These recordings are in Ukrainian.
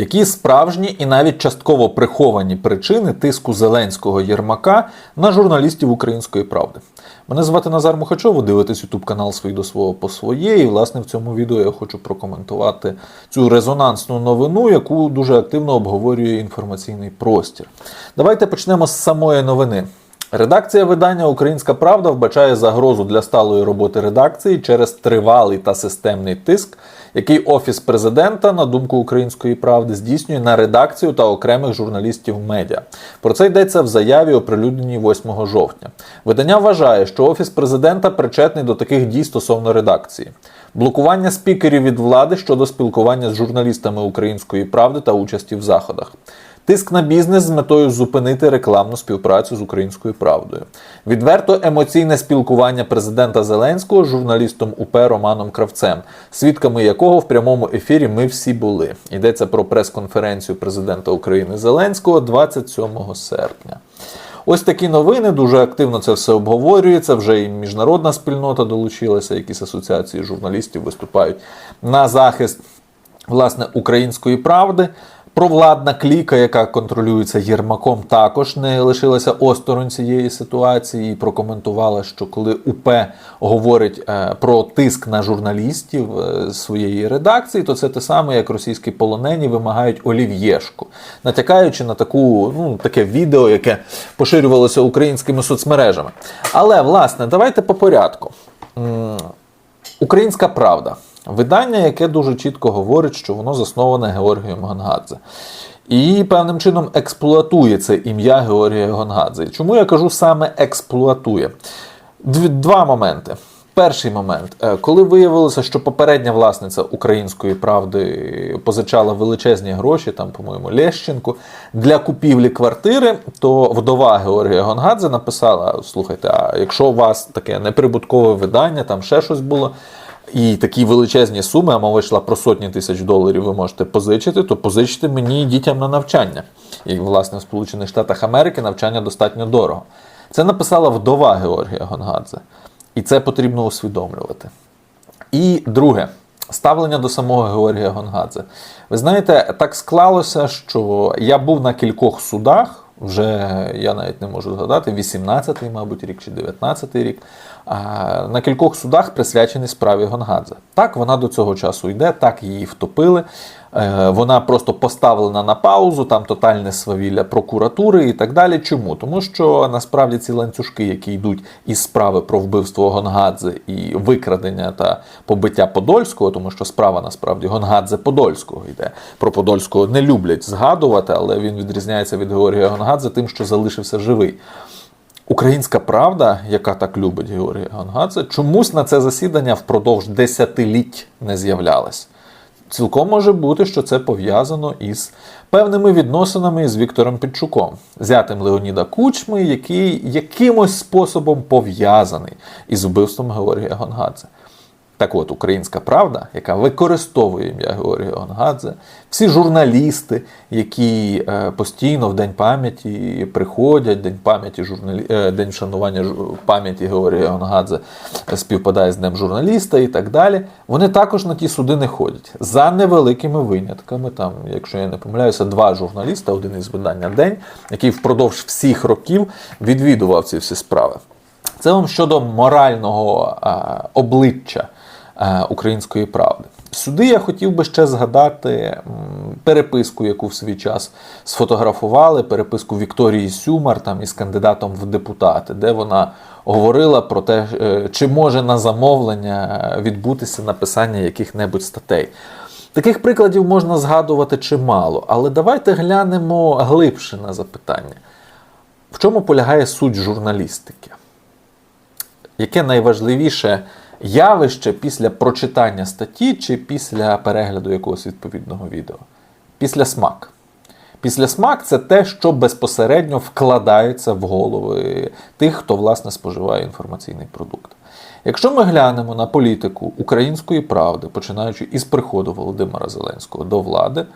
Які справжні і навіть частково приховані причини тиску Зеленського Єрмака на журналістів української правди? Мене звати Назар Мухачов, ви дивитесь ютуб канал свій до свого по своє. І власне в цьому відео я хочу прокоментувати цю резонансну новину, яку дуже активно обговорює інформаційний простір. Давайте почнемо з самої новини. Редакція видання Українська Правда вбачає загрозу для сталої роботи редакції через тривалий та системний тиск, який офіс президента, на думку Української правди, здійснює на редакцію та окремих журналістів медіа. Про це йдеться в заяві, оприлюдненій 8 жовтня. Видання вважає, що офіс президента причетний до таких дій стосовно редакції. Блокування спікерів від влади щодо спілкування з журналістами Української правди та участі в заходах. Тиск на бізнес з метою зупинити рекламну співпрацю з українською правдою. Відверто емоційне спілкування президента Зеленського з журналістом УП Романом Кравцем, свідками якого в прямому ефірі ми всі були. Йдеться про прес-конференцію президента України Зеленського 27 серпня. Ось такі новини дуже активно це все обговорюється. Вже і міжнародна спільнота долучилася, якісь асоціації журналістів виступають на захист власне української правди. Провладна кліка, яка контролюється Єрмаком, також не лишилася осторонь цієї ситуації і прокоментувала, що коли УП говорить е, про тиск на журналістів е, своєї редакції, то це те саме, як російські полонені вимагають олів'єшку, натякаючи на таку, ну, таке відео, яке поширювалося українськими соцмережами. Але власне, давайте по порядку. Українська правда. Видання, яке дуже чітко говорить, що воно засноване Георгієм Гонгадзе. І певним чином експлуатує це ім'я Георгія Гонгадзе. Чому я кажу саме експлуатує? Два моменти. Перший момент, Е, коли виявилося, що попередня власниця української правди позичала величезні гроші, там, по-моєму, Лещенку, для купівлі квартири, то вдова Георгія Гонгадзе написала: слухайте, а якщо у вас таке неприбуткове видання, там ще щось було, і такі величезні суми, а мова йшла про сотні тисяч доларів, ви можете позичити, то позичте мені дітям на навчання. І, власне, в Сполучених Штатах Америки навчання достатньо дорого. Це написала вдова Георгія Гонгадзе. І це потрібно усвідомлювати. І друге, ставлення до самого Георгія Гонгадзе. Ви знаєте, так склалося, що я був на кількох судах, вже я навіть не можу згадати, 18-й, мабуть, рік чи 19-й рік. На кількох судах присвячений справі Гонгадзе. Так, вона до цього часу йде, так її втопили. Е, Вона просто поставлена на паузу, там тотальне свавілля прокуратури і так далі. Чому? Тому що насправді ці ланцюжки, які йдуть із справи про вбивство Гонгадзе і викрадення та побиття Подольського, тому що справа насправді Гонгадзе Подольського йде. Про Подольського не люблять згадувати, але він відрізняється від Георгія Гонгадзе тим, що залишився живий. Українська правда, яка так любить Георгія Гонгадзе, чомусь на це засідання впродовж десятиліть не з'являлась. Цілком може бути, що це пов'язано із певними відносинами з Віктором Підчуком, зятим Леоніда Кучми, який якимось способом пов'язаний із вбивством Георгія Гонгадзе. Так от, українська правда, яка використовує ім'я Георгія Гонгадзе, всі журналісти, які е, постійно в День пам'яті приходять, День пам'яті журналі... е, День вшанування пам'яті Георгія Гонгадзе е, співпадає з Днем журналіста і так далі. Вони також на ті суди не ходять. За невеликими винятками. Там, якщо я не помиляюся, два журналіста, один із видання День, який впродовж всіх років відвідував ці всі справи. Це вам щодо морального а, обличчя а, української правди. Сюди я хотів би ще згадати переписку, яку в свій час сфотографували, переписку Вікторії Сюмар там із кандидатом в депутати, де вона говорила про те, е, чи може на замовлення відбутися написання яких-небудь статей. Таких прикладів можна згадувати чимало, але давайте глянемо глибше на запитання. В чому полягає суть журналістики? Яке найважливіше явище після прочитання статті чи після перегляду якогось відповідного відео? Після смак. Після смак це те, що безпосередньо вкладається в голови тих, хто власне споживає інформаційний продукт. Якщо ми глянемо на політику української правди, починаючи із приходу Володимира Зеленського до влади,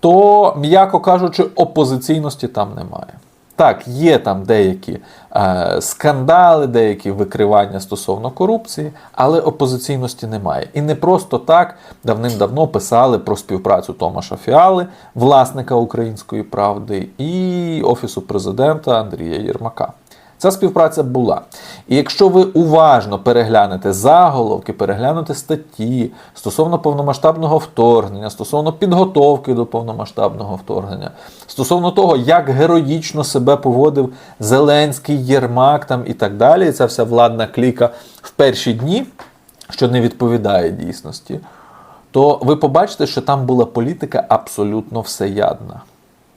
то, м'яко кажучи, опозиційності там немає. Так, є там деякі е, скандали, деякі викривання стосовно корупції, але опозиційності немає. І не просто так давним-давно писали про співпрацю Томаша Фіали, власника української правди, і Офісу президента Андрія Єрмака. Ця співпраця була. І якщо ви уважно переглянете заголовки, переглянете статті стосовно повномасштабного вторгнення, стосовно підготовки до повномасштабного вторгнення, стосовно того, як героїчно себе поводив Зеленський, Єрмак там і так далі, і ця вся владна кліка в перші дні, що не відповідає дійсності, то ви побачите, що там була політика абсолютно всеядна.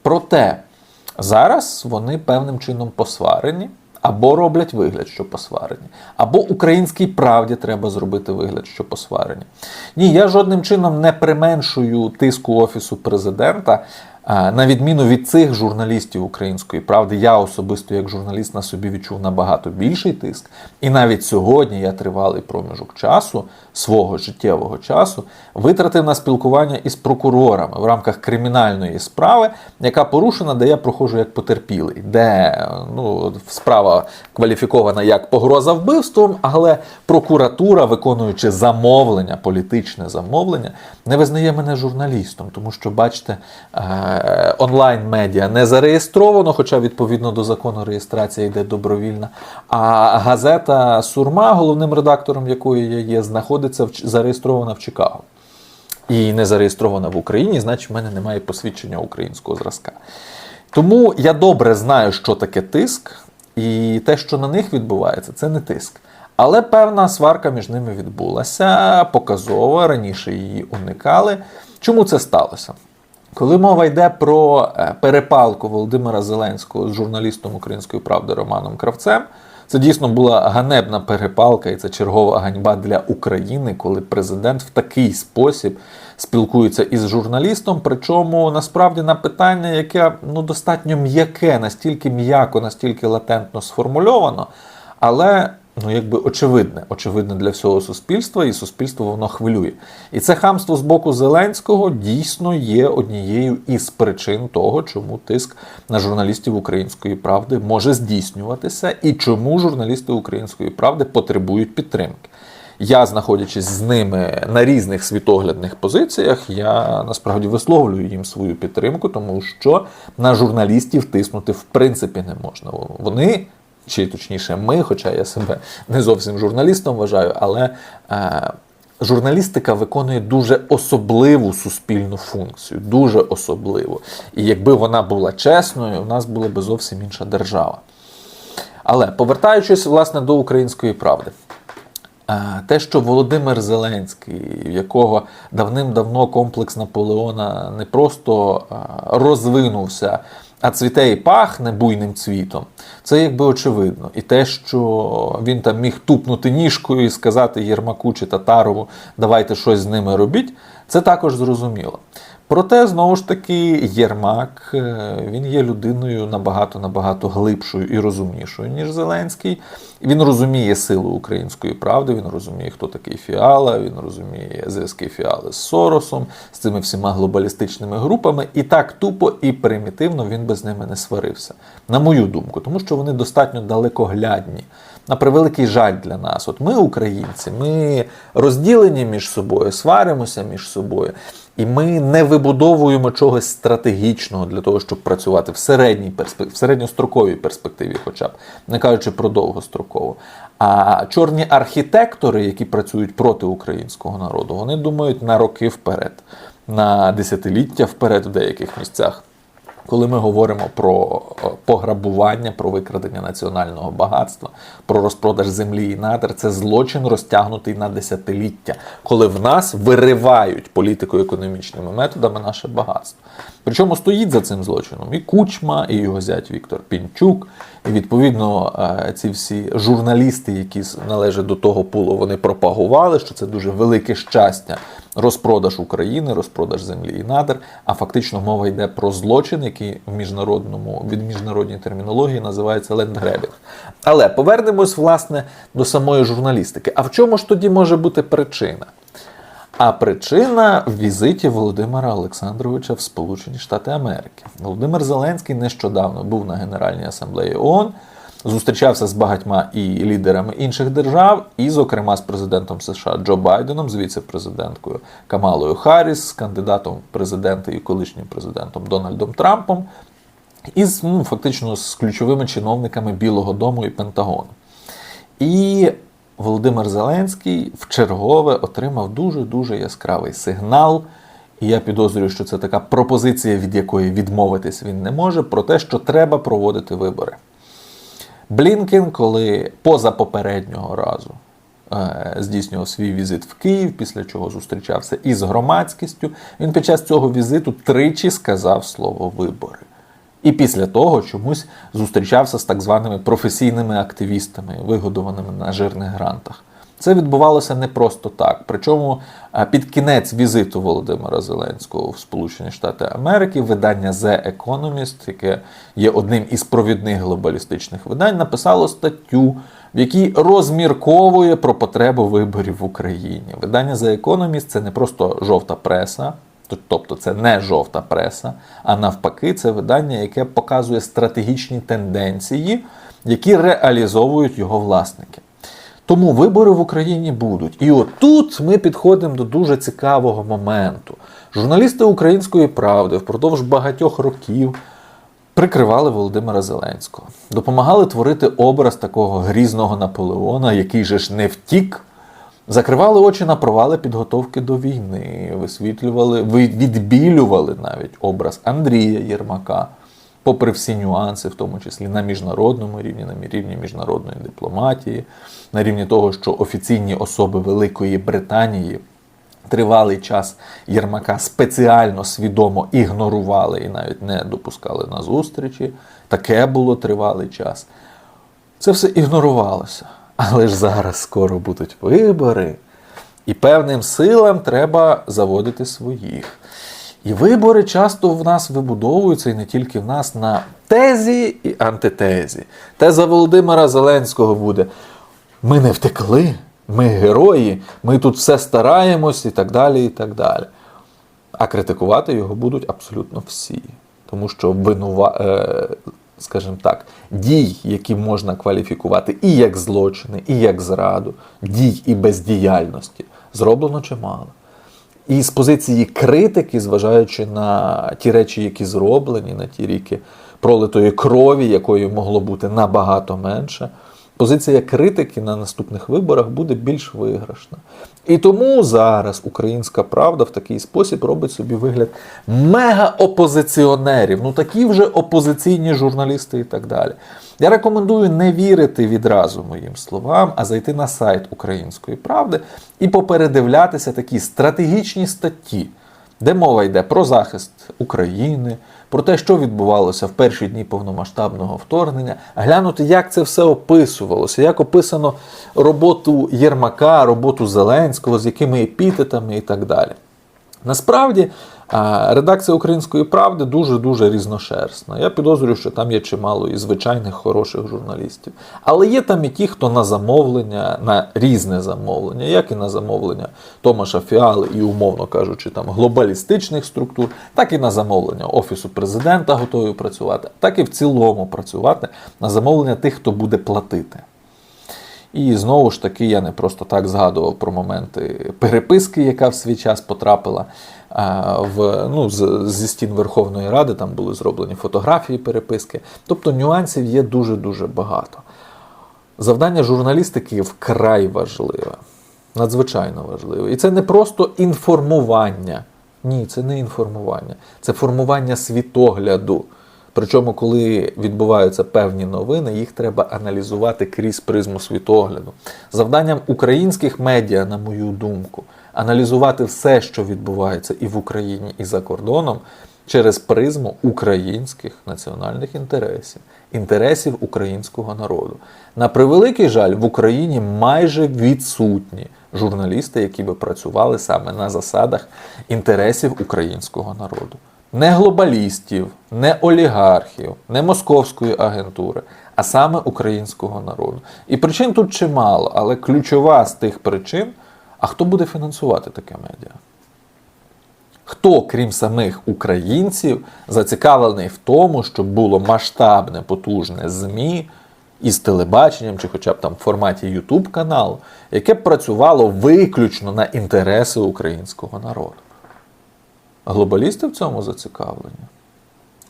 Проте зараз вони певним чином посварені. Або роблять вигляд, що посварені, або українській правді треба зробити вигляд, що посварені. Ні, я жодним чином не применшую тиску Офісу президента. На відміну від цих журналістів української правди, я особисто як журналіст на собі відчув набагато більший тиск. І навіть сьогодні я тривалий проміжок часу, свого життєвого часу, витратив на спілкування із прокурорами в рамках кримінальної справи, яка порушена, де я проходжу як потерпілий, де ну, справа кваліфікована як погроза вбивством, але прокуратура, виконуючи замовлення, політичне замовлення, не визнає мене журналістом, тому що, бачите, е, онлайн-медіа не зареєстровано, хоча відповідно до закону реєстрація йде добровільна. А газета Сурма, головним редактором якої я є, знаходиться в зареєстрована в Чикаго. І не зареєстрована в Україні, значить, в мене немає посвідчення українського зразка. Тому я добре знаю, що таке тиск, і те, що на них відбувається, це не тиск. Але певна сварка між ними відбулася, показова, раніше її уникали. Чому це сталося? Коли мова йде про е, перепалку Володимира Зеленського з журналістом Української правди Романом Кравцем, це дійсно була ганебна перепалка, і це чергова ганьба для України, коли президент в такий спосіб спілкується із журналістом. Причому насправді на питання, яке ну достатньо м'яке, настільки м'яко, настільки латентно сформульовано, але ну якби очевидне, очевидне для всього суспільства, і суспільство воно хвилює. І це хамство з боку Зеленського дійсно є однією із причин того, чому тиск на журналістів української правди може здійснюватися, і чому журналісти української правди потребують підтримки. Я, знаходячись з ними на різних світоглядних позиціях, я насправді висловлюю їм свою підтримку, тому що на журналістів тиснути в принципі не можна. Вони, чи точніше, ми, хоча я себе не зовсім журналістом вважаю, але е, журналістика виконує дуже особливу суспільну функцію, дуже особливу. І якби вона була чесною, у нас була би зовсім інша держава. Але повертаючись власне до української правди. Е, Те, що Володимир Зеленський, якого давним-давно комплекс Наполеона не просто е, розвинувся, а цвіте і пахне буйним цвітом, це якби очевидно. І те, що він там міг тупнути ніжкою і сказати Єрмаку чи Татарову, давайте щось з ними робіть, це також зрозуміло. Проте, знову ж таки, Єрмак е, він є людиною набагато набагато глибшою і розумнішою, ніж Зеленський. Він розуміє силу української правди, він розуміє, хто такий Фіала, він розуміє зв'язки Фіали з Соросом, з цими всіма глобалістичними групами. І так тупо і примітивно він би з ними не сварився. На мою думку, тому що вони достатньо далекоглядні. На превеликий жаль для нас. От ми, українці, ми розділені між собою, сваримося між собою. І ми не вибудовуємо чогось стратегічного для того, щоб працювати в середній перспек... в середньостроковій перспективі, хоча б не кажучи про довгострокову. А чорні архітектори, які працюють проти українського народу, вони думають на роки вперед, на десятиліття вперед в деяких місцях. Коли ми говоримо про пограбування, про викрадення національного багатства, про розпродаж землі і надр, це злочин розтягнутий на десятиліття, коли в нас виривають політико-економічними методами наше багатство. Причому стоїть за цим злочином і Кучма, і його зять Віктор Пінчук, і відповідно е, ці всі журналісти, які належать до того пулу, вони пропагували, що це дуже велике щастя. Розпродаж України, розпродаж землі і надр, а фактично мова йде про злочин, який в міжнародному від міжнародній термінології називається лендгребінг. Але повернемось власне до самої журналістики. А в чому ж тоді може бути причина? А причина в візиті Володимира Олександровича в Сполучені Штати Америки. Володимир Зеленський нещодавно був на Генеральній асамблеї ООН, зустрічався з багатьма і лідерами інших держав, і, зокрема, з президентом США Джо Байденом, з віце-президенткою Камалою Харріс, з кандидатом в президенти і колишнім президентом Дональдом Трампом, і з ну, фактично з ключовими чиновниками Білого Дому і Пентагону. І Володимир Зеленський в чергове отримав дуже-дуже яскравий сигнал. І я підозрюю, що це така пропозиція, від якої відмовитись він не може, про те, що треба проводити вибори. Блінкен, коли поза попереднього разу е, здійснював свій візит в Київ, після чого зустрічався із громадськістю, він під час цього візиту тричі сказав слово вибори. І після того чомусь зустрічався з так званими професійними активістами, вигодованими на жирних грантах. Це відбувалося не просто так. Причому е, під кінець візиту Володимира Зеленського в Сполучені Штати Америки видання The Economist, яке є одним із провідних глобалістичних видань, написало статтю, в якій розмірковує про потребу виборів в Україні. Видання The Economist – це не просто жовта преса. Тобто це не жовта преса, а навпаки, це видання, яке показує стратегічні тенденції, які реалізовують його власники. Тому вибори в Україні будуть. І отут ми підходимо до дуже цікавого моменту. Журналісти Української правди впродовж багатьох років прикривали Володимира Зеленського, допомагали творити образ такого грізного Наполеона, який же ж не втік. Закривали очі на провали підготовки до війни, висвітлювали, відбілювали навіть образ Андрія Єрмака, попри всі нюанси, в тому числі на міжнародному рівні, на рівні міжнародної дипломатії, на рівні того, що офіційні особи Великої Британії тривалий час Єрмака спеціально свідомо ігнорували і навіть не допускали на зустрічі. Таке було тривалий час. Це все ігнорувалося. Але ж зараз скоро будуть вибори, і певним силам треба заводити своїх. І вибори часто в нас вибудовуються, і не тільки в нас, на тезі і антитезі. Теза Володимира Зеленського буде: ми не втекли, ми герої, ми тут все стараємось і так далі. і так далі. А критикувати його будуть абсолютно всі. Тому що винува... скажімо так, дій, які можна кваліфікувати і як злочини, і як зраду, дій і бездіяльності, зроблено чимало. І з позиції критики, зважаючи на ті речі, які зроблені, на ті ріки пролитої крові, якої могло бути набагато менше, позиція критики на наступних виборах буде більш виграшна. І тому зараз українська правда в такий спосіб робить собі вигляд мега-опозиціонерів, ну такі вже опозиційні журналісти і так далі. Я рекомендую не вірити відразу моїм словам, а зайти на сайт Української правди і попередивлятися такі стратегічні статті, де мова йде про захист України, про те, що відбувалося в перші дні повномасштабного вторгнення, глянути, як це все описувалося, як описано роботу Єрмака, роботу Зеленського, з якими епітетами і так далі. Насправді, редакція Української правди дуже-дуже різношерстна. Я підозрюю, що там є чимало і звичайних хороших журналістів. Але є там і ті, хто на замовлення, на різне замовлення, як і на замовлення Томаша Фіали і, умовно кажучи, там глобалістичних структур, так і на замовлення Офісу президента готові працювати, так і в цілому працювати на замовлення тих, хто буде платити. І знову ж таки, я не просто так згадував про моменти переписки, яка в свій час потрапила а, в, ну, зі стін Верховної Ради, там були зроблені фотографії переписки. Тобто нюансів є дуже-дуже багато. Завдання журналістики вкрай важливе, надзвичайно важливе. І це не просто інформування. Ні, це не інформування, це формування світогляду. Причому, коли відбуваються певні новини, їх треба аналізувати крізь призму світогляду. Завданням українських медіа, на мою думку, аналізувати все, що відбувається і в Україні, і за кордоном, через призму українських національних інтересів, інтересів українського народу. На превеликий жаль, в Україні майже відсутні журналісти, які би працювали саме на засадах інтересів українського народу не глобалістів, не олігархів, не московської агентури, а саме українського народу. І причин тут чимало, але ключова з тих причин А хто буде фінансувати таке медіа? Хто, крім самих українців, зацікавлений в тому, щоб було масштабне, потужне ЗМІ із телебаченням, чи хоча б там в форматі YouTube каналу, яке б працювало виключно на інтереси українського народу? Глобалісти в цьому зацікавлені.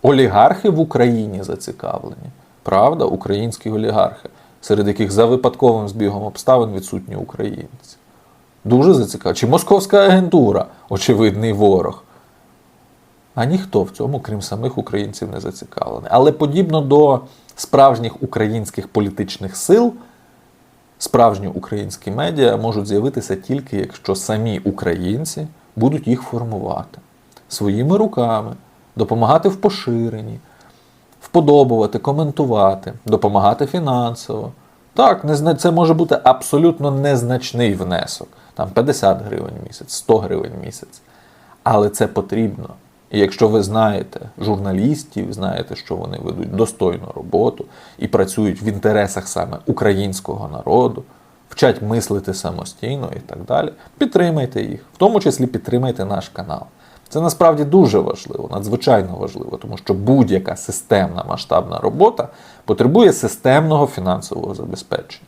Олігархи в Україні зацікавлені. Правда, українські олігархи, серед яких за випадковим збігом обставин відсутні українці. Дуже зацікавлені. Чи московська агентура, очевидний ворог. А ніхто в цьому, крім самих українців, не зацікавлений. Але подібно до справжніх українських політичних сил, справжні українські медіа можуть з'явитися тільки якщо самі українці будуть їх формувати своїми руками, допомагати в поширенні, вподобувати, коментувати, допомагати фінансово. Так, це може бути абсолютно незначний внесок, там 50 гривень в місяць, 100 гривень в місяць. Але це потрібно. І якщо ви знаєте журналістів, знаєте, що вони ведуть достойну роботу і працюють в інтересах саме українського народу, вчать мислити самостійно і так далі, підтримайте їх, в тому числі підтримайте наш канал. Це насправді дуже важливо, надзвичайно важливо, тому що будь-яка системна масштабна робота потребує системного фінансового забезпечення.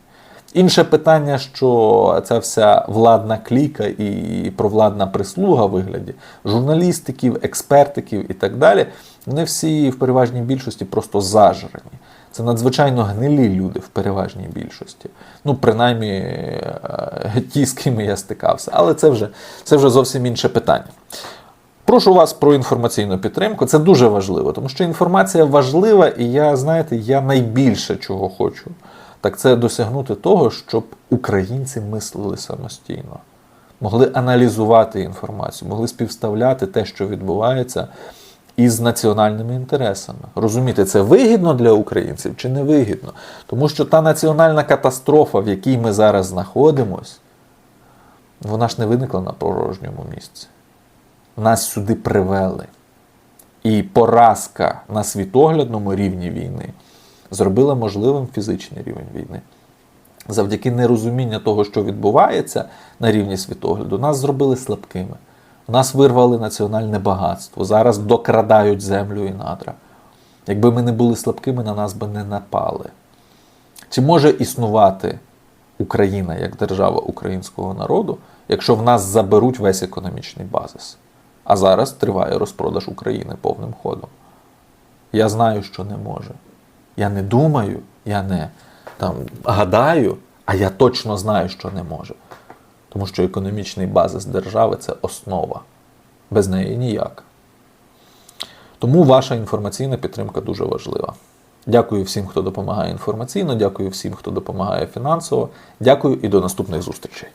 Інше питання, що ця вся владна кліка і провладна прислуга вигляді журналістиків, експертиків і так далі, вони всі в переважній більшості просто зажрені. Це надзвичайно гнилі люди в переважній більшості. Ну, принаймні, е, ті, з ким я стикався. Але це вже, це вже зовсім інше питання. Прошу вас про інформаційну підтримку. Це дуже важливо, тому що інформація важлива, і я, знаєте, я найбільше чого хочу. Так це досягнути того, щоб українці мислили самостійно, могли аналізувати інформацію, могли співставляти те, що відбувається, із національними інтересами. Розуміти, це вигідно для українців чи не вигідно? Тому що та національна катастрофа, в якій ми зараз знаходимось, вона ж не виникла на порожньому місці. Нас сюди привели. І поразка на світоглядному рівні війни зробила можливим фізичний рівень війни. Завдяки нерозуміння того, що відбувається на рівні світогляду, нас зробили слабкими. У нас вирвали національне багатство. Зараз докрадають землю і надра. Якби ми не були слабкими, на нас би не напали. Чи може існувати Україна як держава українського народу, якщо в нас заберуть весь економічний базис? А зараз триває розпродаж України повним ходом. Я знаю, що не може. Я не думаю, я не там, гадаю, а я точно знаю, що не може. Тому що економічний базис держави це основа. Без неї ніяк. Тому ваша інформаційна підтримка дуже важлива. Дякую всім, хто допомагає інформаційно, дякую всім, хто допомагає фінансово. Дякую і до наступних зустрічей.